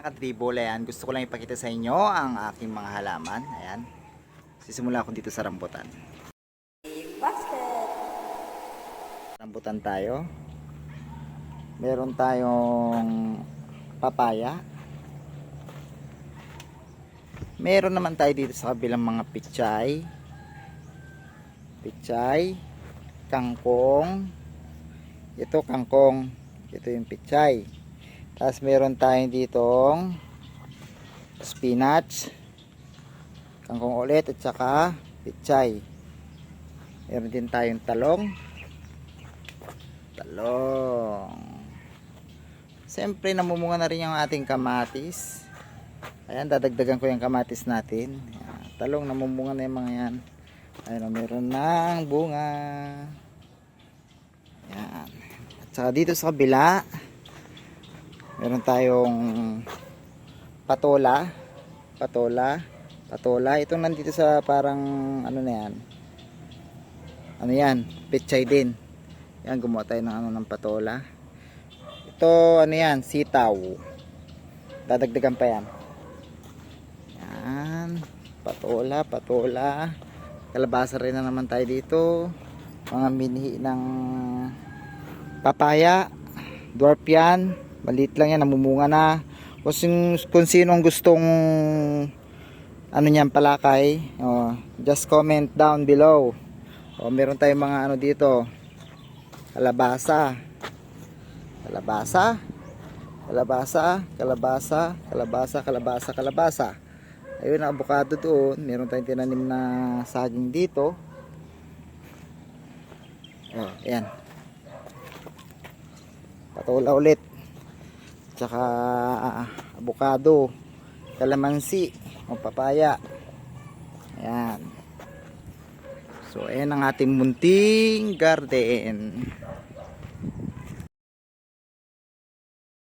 batang kadribol, ayan, gusto ko lang ipakita sa inyo ang aking mga halaman. Ayan. Sisimula ako dito sa rambutan. Rambutan tayo. Meron tayong papaya. Meron naman tayo dito sa kabilang mga pichay. Pichay. Kangkong. Ito kangkong. Ito yung pichay. Tapos meron tayong ditong spinach. Kangkong ulit at saka pichay. Meron din tayong talong. Talong. Siyempre namumunga na rin yung ating kamatis. Ayan, dadagdagan ko yung kamatis natin. Talong, namumunga na yung mga yan. Ayan, oh, meron ng bunga. Ayan. At saka dito sa kabila, meron tayong patola. Patola. Patola. Itong nandito sa parang, ano na yan. Ano yan? Pechay din. Yan, gumawa tayo ng ano ng patola. Ito, ano yan? Sitaw. Dadagdagan pa yan. Yan. Patola, patola. Kalabasa rin na naman tayo dito. Mga minhi ng papaya. Dwarf yan. Maliit lang yan. Namumunga na. Kung, kung sinong gustong ano niyan palakay, oh, just comment down below. O, meron tayong mga ano dito. Kalabasa. Kalabasa. Kalabasa, kalabasa, kalabasa, kalabasa, kalabasa. Ayun ang avocado doon. Meron tayong tinanim na saging dito. Oh, ayan. Patola ulit. Tsaka avocado, kalamansi, o papaya. Ayan. So, ayan ang ating munting garden.